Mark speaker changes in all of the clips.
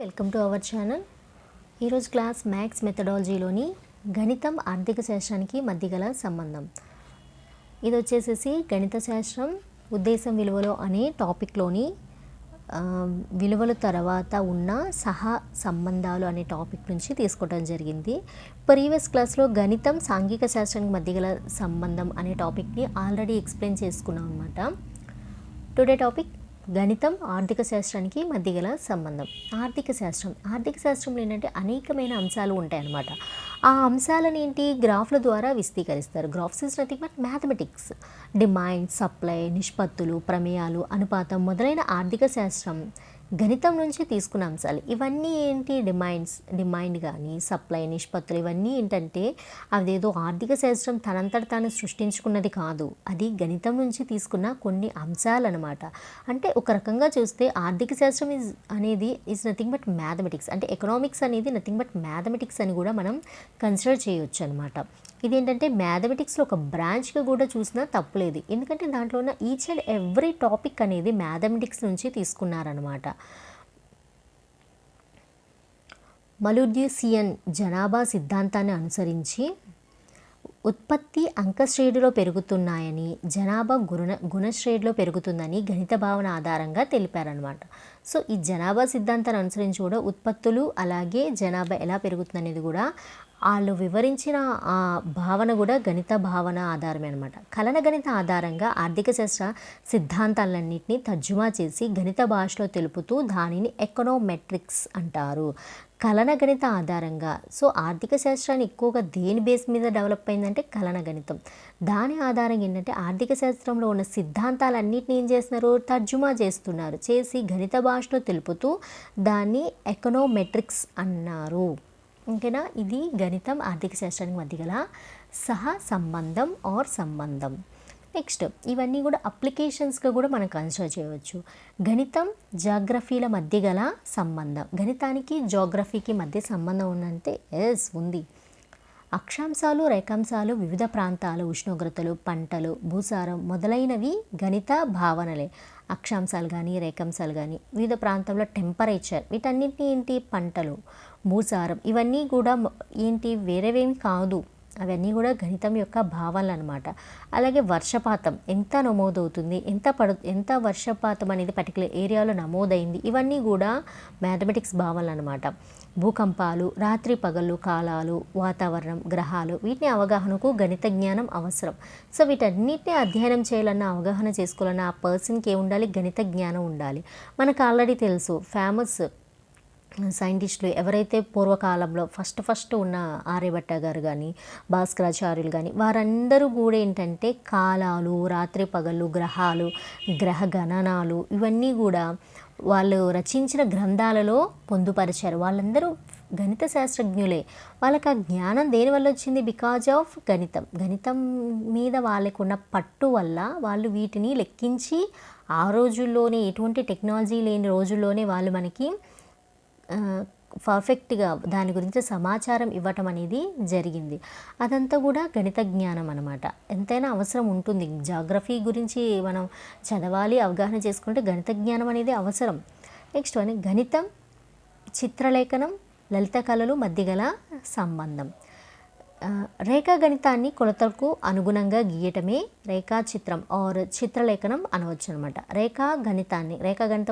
Speaker 1: Welcome to our channel. ఈరోజు class maths మెథడాలజీలోని గణితం ఆర్థిక శాస్త్రానికి మధ్య గల సంబంధం. ఇది వచ్చేసేసి గణిత శాస్త్రం ఉద్దేశం విలువలో అనే టాపిక్లోని విలువల తర్వాత ఉన్న సహా సంబంధాలు అనే టాపిక్ నుంచి తీసుకోవడం జరిగింది. ప్రీవియస్ క్లాస్లో గణితం సాంఘిక శాస్త్రానికి మధ్య గల సంబంధం అనే టాపిక్ని ఆల్రెడీ ఎక్స్ప్లెయిన్ చేసుకున్నాం అనమాట టుడే టాపిక్ గణితం ఆర్థిక శాస్త్రానికి మధ్య గల సంబంధం. ఆర్థిక శాస్త్రం. ఆర్థిక శాస్త్రంలో ఏంటంటే అనేకమైన అంశాలు ఉంటాయన్నమాట. ఆ అంశాలను ఏంటి? గ్రాఫ్ల ద్వారా విస్తీకరిస్తారు. Graphs is nothing but mathematics. Demand supply నిష్పత్తులు ప్రమేయాలు అనుపాతం మొదలైన ఆర్థిక శాస్త్రం. గణితం నుంచి తీసుకున్న అంశాలు ఇవన్నీ ఏంటి? డిమాండ్స్ డిమాండ్ కానీ సప్లై నిష్పత్తులు ఇవన్నీ ఏంటంటే అదేదో ఆర్థిక శాస్త్రం తనంతట తాను సృష్టించుకున్నది కాదు. అది గణితం నుంచి తీసుకున్న కొన్ని అంశాలన్నమాట. అంటే ఒక రకంగా చూస్తే ఆర్థిక శాస్త్రం ఇస్ అనేది ఈజ్ నథింగ్ బట్ మ్యాథమెటిక్స్. అంటే ఎకనామిక్స్ అనేది నథింగ్ బట్ మ్యాథమెటిక్స్ అని కూడా మనం కన్సిడర్ చేయొచ్చు అనమాట ఇదేంటంటే మ్యాథమెటిక్స్లో ఒక బ్రాంచ్గా కూడా చూసినా తప్పులేదు. ఎందుకంటే దాంట్లో ఉన్న ఈచ్ అండ్ ఎవ్రీ టాపిక్ అనేది మ్యాథమెటిక్స్ నుంచి తీసుకున్నారనమాట మలుడ్యూసియన్ జనాభా సిద్ధాంతాన్ని అనుసరించి ఉత్పత్తి అంకశ్రేణిలో పెరుగుతున్నాయని జనాభా గుణ గుణశ్రేణిలో పెరుగుతుందని గణిత భావన ఆధారంగా తెలిపారనమాట సో ఈ జనాభా సిద్ధాంతాన్ని అనుసరించి కూడా ఉత్పత్తులు అలాగే జనాభా ఎలా పెరుగుతుందనేది కూడా వాళ్ళు వివరించిన ఆ భావన కూడా గణిత భావన ఆధారమే అనమాట కలన గణిత ఆధారంగా ఆర్థిక శాస్త్ర సిద్ధాంతాలన్నింటినీ తర్జుమా చేసి గణిత భాషలో తెలుపుతూ దానిని ఎకనోమెట్రిక్స్ అంటారు. కలన గణిత ఆధారంగా సో ఆర్థిక శాస్త్రాన్ని ఎక్కువగా దేని బేస్ మీద డెవలప్ అయిందంటే కలన గణితం. దాని ఆధారంగా ఏంటంటే ఆర్థిక శాస్త్రంలో ఉన్న సిద్ధాంతాలన్నిటిని ఏం చేస్తున్నారు? తర్జుమా చేస్తున్నారు. చేసి గణిత భాషలో తెలుపుతూ దాన్ని ఎకనోమెట్రిక్స్ అన్నారు. ఓకేనా? ఇది గణితం ఆర్థిక శాస్త్రానికి మధ్య గల సహ సంబంధం ఆర్ సంబంధం. నెక్స్ట్ ఇవన్నీ కూడా అప్లికేషన్స్గా కూడా మనం కన్సిడర్ చేయవచ్చు. గణితం జాగ్రఫీల మధ్య గల సంబంధం. గణితానికి జాగ్రఫీకి మధ్య సంబంధం ఉందంటే ఎస్ ఉంది. అక్షాంశాలు రేఖాంశాలు వివిధ ప్రాంతాలు ఉష్ణోగ్రతలు పంటలు భూసారం మొదలైనవి గణిత భావనలే. అక్షాంశాలు కానీ రేఖాంశాలు కానీ వివిధ ప్రాంతంలో టెంపరేచర్ వీటన్నిటిని ఏంటి? పంటలు భూసారం ఇవన్నీ కూడా ఏంటి? వేరేవేమి కాదు. అవన్నీ కూడా గణితం యొక్క భావనలు అనమాట అలాగే వర్షపాతం ఎంత నమోదవుతుంది ఎంత పడు ఎంత వర్షపాతం అనేది పర్టికులర్ ఏరియాలో నమోదైంది ఇవన్నీ కూడా మ్యాథమెటిక్స్ భావనలు అనమాట భూకంపాలు రాత్రి పగళ్ళు కాలాలు వాతావరణం గ్రహాలు వీటిని అవగాహనకు గణిత జ్ఞానం అవసరం. సో వీటన్నిటిని అధ్యయనం చేయాలన్నా అవగాహన చేసుకోవాలన్నా ఆ పర్సన్కి ఏం ఉండాలి గణిత జ్ఞానం ఉండాలి. మనకు ఆల్రెడీ తెలుసు ఫేమస్ సైంటిస్టులు ఎవరైతే పూర్వకాలంలో ఫస్ట్ ఫస్ట్ ఉన్న ఆర్యభట్ట గారు కానీ భాస్కరాచార్యులు కానీ వారందరూ కూడా ఏంటంటే కాలాలు రాత్రి పగళ్ళు గ్రహాలు గ్రహ గణనాలు ఇవన్నీ కూడా వాళ్ళు రచించిన గ్రంథాలలో పొందుపరిచారు. వాళ్ళందరూ గణిత శాస్త్రజ్ఞులే. వాళ్ళకి ఆ జ్ఞానం దేనివల్ల వచ్చింది? బికాజ్ ఆఫ్ గణితం. గణితం మీద వాళ్ళకున్న పట్టు వల్ల వాళ్ళు వీటిని లెక్కించి ఆ రోజుల్లోనే ఎటువంటి టెక్నాలజీ లేని రోజుల్లోనే వాళ్ళు మనకి పర్ఫెక్ట్గా దాని గురించి సమాచారం ఇవ్వటం అనేది జరిగింది. అదంతా కూడా గణిత జ్ఞానం అనమాట ఎంతైనా అవసరం ఉంటుంది. జాగ్రఫీ గురించి మనం చదవాలి అవగాహన చేసుకుంటే గణిత జ్ఞానం అనేది అవసరం. నెక్స్ట్ అని గణితం చిత్రలేఖనం లలిత కళలు మధ్య గల సంబంధం. రేఖాగణితాన్ని రేఖా గణితాన్ని కొలతలకు అనుగుణంగా గీయటమే రేఖా చిత్రం ఆర్ చిత్రలేఖనం అనవచ్చు అనమాట రేఖా గణితాన్ని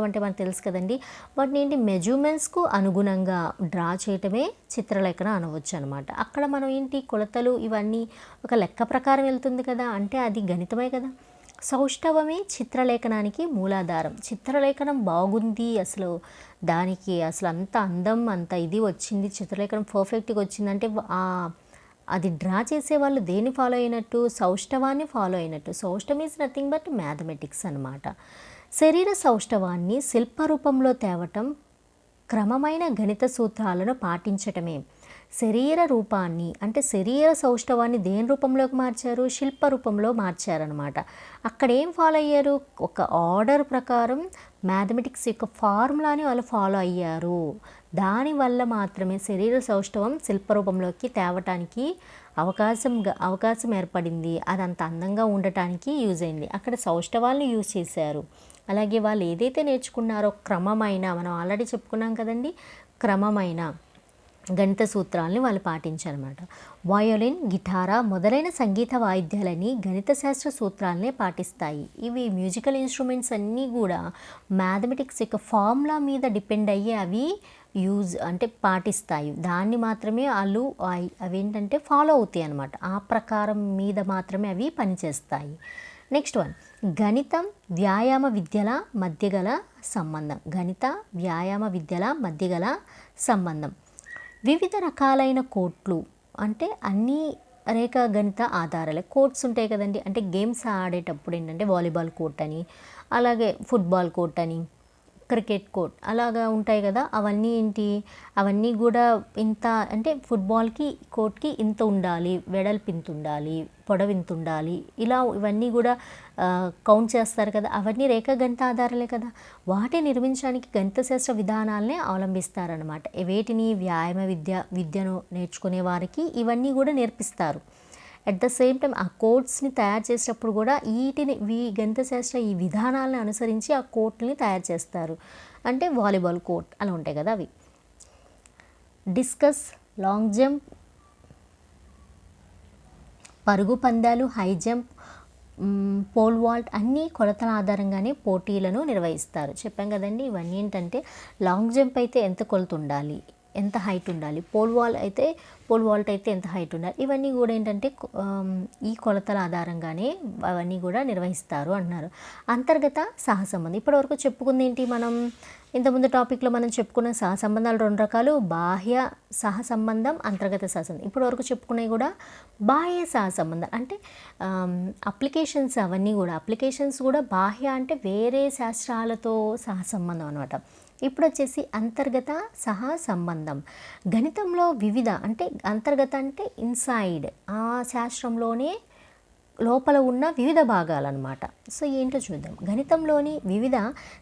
Speaker 1: అంటే మనకు తెలుసు కదండి. వాటిని ఏంటి? మెజర్మెంట్స్కు అనుగుణంగా డ్రా చేయటమే చిత్రలేఖనం అనవచ్చు అనమాట అక్కడ మనం ఏంటి? కొలతలు ఇవన్నీ ఒక లెక్క ప్రకారం వెళ్తుంది కదా అంటే అది గణితమే కదా. సౌష్ఠవమే చిత్రలేఖనానికి మూలాధారం. చిత్రలేఖనం బాగుంది అసలు దానికి అసలు అంత అందం అంత ఇది వచ్చింది. చిత్రలేఖనం పర్ఫెక్ట్గా వచ్చిందంటే ఆ అది డ్రా చేసే వాళ్ళు దేన్ని ఫాలో అయినట్టు? సౌష్ఠవాన్ని ఫాలో అయినట్టు. సౌష్ఠం ఈజ్ నథింగ్ బట్ మ్యాథమెటిక్స్ అనమాట శరీర సౌష్ఠవాన్ని శిల్పరూపంలో తేవటం క్రమమైన గణిత సూత్రాలను పాటించటమే. శరీర రూపాన్ని అంటే శరీర సౌష్ఠవాన్ని దేని రూపంలోకి మార్చారు? శిల్ప రూపంలో మార్చారనమాట అక్కడ ఏం ఫాలో అయ్యారు? ఒక ఆర్డర్ ప్రకారం మ్యాథమెటిక్స్ యొక్క ఫార్ములాని వాళ్ళు ఫాలో అయ్యారు. దానివల్ల మాత్రమే శరీర సౌష్ఠవం శిల్పరూపంలోకి తేవటానికి అవకాశం గ- అవకాశం ఏర్పడింది. అది అంత అందంగా ఉండటానికి యూజ్ అయింది. అక్కడ సౌష్ఠవాలను యూజ్ చేశారు. అలాగే వాళ్ళు ఏదైతే నేర్చుకున్నారో క్రమమైన మనం ఆల్రెడీ చెప్పుకున్నాం కదండి క్రమమైన గణిత సూత్రాలని వాళ్ళు పాటించారనమాట వయోలిన్ గిటారా మొదలైన సంగీత వాయిద్యాలని గణిత శాస్త్ర సూత్రాలనే పాటిస్తాయి. ఇవి మ్యూజికల్ ఇన్స్ట్రుమెంట్స్ అన్నీ కూడా మ్యాథమెటిక్స్ యొక్క ఫార్ములా మీద డిపెండ్ అయ్యి అవి యూజ్ అంటే పాటిస్తాయి. దాన్ని మాత్రమే వాళ్ళు అవి- అవేంటంటే ఫాలో అవుతాయి అనమాట ఆ ప్రకారం మీద మాత్రమే అవి పనిచేస్తాయి. నెక్స్ట్ వన్ గణితం వ్యాయామ విద్యల మధ్య గల సంబంధం. గణిత వ్యాయామ విద్యల మధ్య గల సంబంధం. వివిధ రకాలైన కోట్లు అంటే అన్నీ రేఖాగణిత ఆధారాలే. కోర్ట్స్ ఉంటాయి కదండి. అంటే గేమ్స్ ఆడేటప్పుడు ఏంటంటే వాలీబాల్ కోర్ట్ అని అలాగే ఫుట్బాల్ కోర్ట్ అని క్రికెట్ కోర్ట్ అలాగా ఉంటాయి కదా అవన్నీ ఏంటి? అవన్నీ కూడా ఇంత అంటే ఫుట్బాల్కి కోర్ట్కి ఇంత ఉండాలి వెడల్పు ఇంత ఉండాలి పొడవు ఇంత ఉండాలి ఇలా ఇవన్నీ కూడా కౌంట్ చేస్తారు కదా. అవన్నీ రేఖ గణిత ఆధారాలే కదా. వాటిని నిర్మించడానికి గణిత శాస్త్ర విధానాలనే అవలంబిస్తారనమాట వేటిని వ్యాయామ విద్య విద్యను నేర్చుకునే వారికి ఇవన్నీ కూడా నేర్పిస్తారు. అట్ ద సేమ్ టైం ఆ కోట్స్ని తయారు చేసేటప్పుడు కూడా వీటిని వీ గణిత శాస్త్ర ఈ విధానాలను అనుసరించి ఆ కోట్ని తయారు చేస్తారు. అంటే వాలీబాల్ కోర్ట్ అలా ఉంటాయి కదా అవి. డిస్కస్ లాంగ్ జంప్ పరుగు పందాలు హై జంప్ పోల్ వాల్ట్ అన్నీ కొలతల ఆధారంగానే పోటీలను నిర్వహిస్తారు. చెప్పాం కదండి ఇవన్నీ ఏంటంటే లాంగ్ జంప్ అయితే ఎంత కొలత ఉండాలి? ఎంత హైట్ ఉండాలి? పోల్ వాల్ అయితే పోల్ వాల్ట్ అయితే ఎంత హైట్ ఉండాలి? ఇవన్నీ కూడా ఏంటంటే ఈ కొలతల ఆధారంగానే అవన్నీ కూడా నిర్వహిస్తారు అంటున్నారు. అంతర్గత సహసంబంధం ఇప్పటివరకు చెప్పుకుంది ఏంటి మనం? ఇంతకుముందు టాపిక్లో మనం చెప్పుకున్న సహసంబంధాలు రెండు రకాలు బాహ్య సహసంబంధం అంతర్గత సహసంబంధం ఇప్పటివరకు చెప్పుకునేవి కూడా బాహ్య సహసంబంధాలు అంటే అప్లికేషన్స్ అవన్నీ కూడా అప్లికేషన్స్ కూడా బాహ్య అంటే వేరే శాస్త్రాలతో సహసంబంధం అనమాట ఇప్పుడు వచ్చేసి అంతర్గత సహా సంబంధం. గణితంలో వివిధ అంటే అంతర్గత అంటే ఇన్సైడ్ ఆ శాస్త్రంలోనే లోపల ఉన్న వివిధ భాగాలన్నమాట. సో ఏంటో చూద్దాం. గణితంలోని వివిధ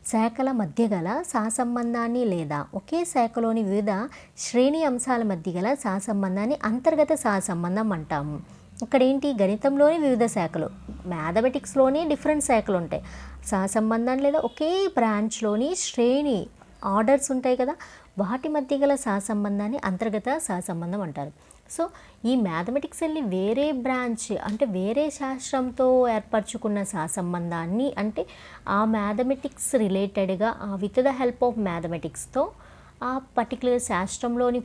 Speaker 1: శాఖల మధ్య గల సహసంబంధాన్ని లేదా ఒకే శాఖలోని వివిధ శ్రేణి అంశాల మధ్య గల సహసంబంధాన్ని అంతర్గత సహసంబంధం అంటాము ఇక్కడ ఏంటి గణితంలోని వివిధ శాఖలు. మ్యాథమెటిక్స్లోనే డిఫరెంట్ శాఖలు ఉంటాయి. సహసంబంధం లేదా ఒకే బ్రాంచ్లోని శ్రేణి ఆర్డర్స్ ఉంటాయి కదా. వాటి మధ్య గల సహసంబంధాన్ని అంతర్గత సహసంబంధం అంటారు. సో ఈ మ్యాథమెటిక్స్ వెళ్ళి వేరే బ్రాంచ్ అంటే వేరే శాస్త్రంతో ఏర్పరచుకున్న సహసంబంధాన్ని అంటే ఆ మ్యాథమెటిక్స్ రిలేటెడ్గా విత్ ద హెల్ప్ ఆఫ్ మ్యాథమెటిక్స్తో ఆ పర్టికులర్ శాస్త్రంలోని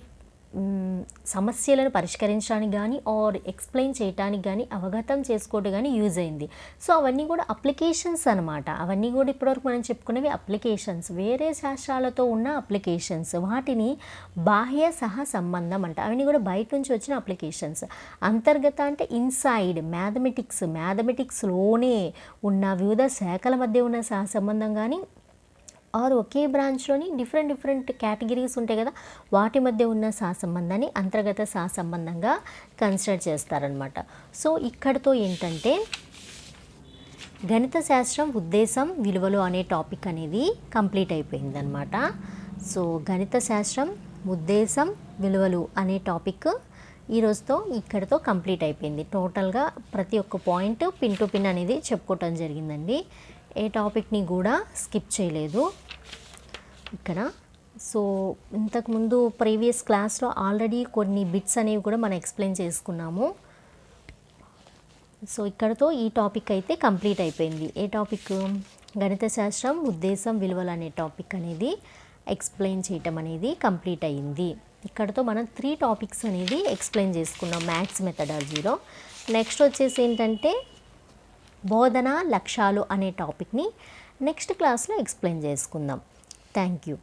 Speaker 1: సమస్యలను పరిష్కరించడానికి కానీ ఆర్ ఎక్స్ప్లెయిన్ చేయడానికి కానీ అవగతం చేసుకోవడం కానీ యూజ్ అయింది. సో అవన్నీ కూడా అప్లికేషన్స్ అనమాట అవన్నీ కూడా ఇప్పటివరకు మనం చెప్పుకునేవి అప్లికేషన్స్ వేరే శాస్త్రాలతో ఉన్న అప్లికేషన్స్ వాటిని బాహ్య సహ సంబంధం అంట. అవన్నీ కూడా బయట నుంచి వచ్చిన అప్లికేషన్స్ అంతర్గత అంటే ఇన్సైడ్ మ్యాథమెటిక్స్ మ్యాథమెటిక్స్లోనే ఉన్న వివిధ శాఖల మధ్య ఉన్న సహ సంబంధం కానీ ఆర్ ఒకే బ్రాంచ్లోని డిఫరెంట్ డిఫరెంట్ కేటగిరీస్ ఉంటాయి కదా వాటి మధ్య ఉన్న సహసంబంధాన్ని అంతర్గత సహసంబంధంగా కన్సిడర్ చేస్తారనమాట సో ఇక్కడతో ఏంటంటే గణిత శాస్త్రం ఉద్దేశం విలువలు అనే టాపిక్ అనేది కంప్లీట్ అయిపోయిందనమాట సో గణిత శాస్త్రం ఉద్దేశం విలువలు అనే టాపిక్ ఈరోజుతో ఇక్కడతో కంప్లీట్ అయిపోయింది. టోటల్గా ప్రతి ఒక్క పాయింట్ పిన్ టు పిన్ అనేది చెప్పుకోవటం జరిగిందండి. ఏ టాపిక్ని కూడా స్కిప్ చేయలేదు. ఇక్కడ. సో ఇంతకుముందు ప్రీవియస్ క్లాస్లో ఆల్రెడీ కొన్ని బిట్స్ అనేవి కూడా మనం ఎక్స్ప్లెయిన్ చేసుకున్నాము. సో ఇక్కడతో ఈ టాపిక్ అయితే కంప్లీట్ అయిపోయింది. ఏ టాపిక్? గణిత శాస్త్రం ఉద్దేశం విలువలు అనే టాపిక్ అనేది ఎక్స్ప్లెయిన్ చేయటం అనేది కంప్లీట్ అయ్యింది ఇక్కడతో మనం త్రీ టాపిక్స్ అనేది ఎక్స్ప్లెయిన్ చేసుకున్నాం మ్యాథ్స్ మెథడాలజీలో. నెక్స్ట్ వచ్చేసి ఏంటంటే బోధన లక్ష్యాలు అనే టాపిక్ని నెక్స్ట్ క్లాస్లో ఎక్స్ప్లెయిన్ చేసుకుందాం. Thank you.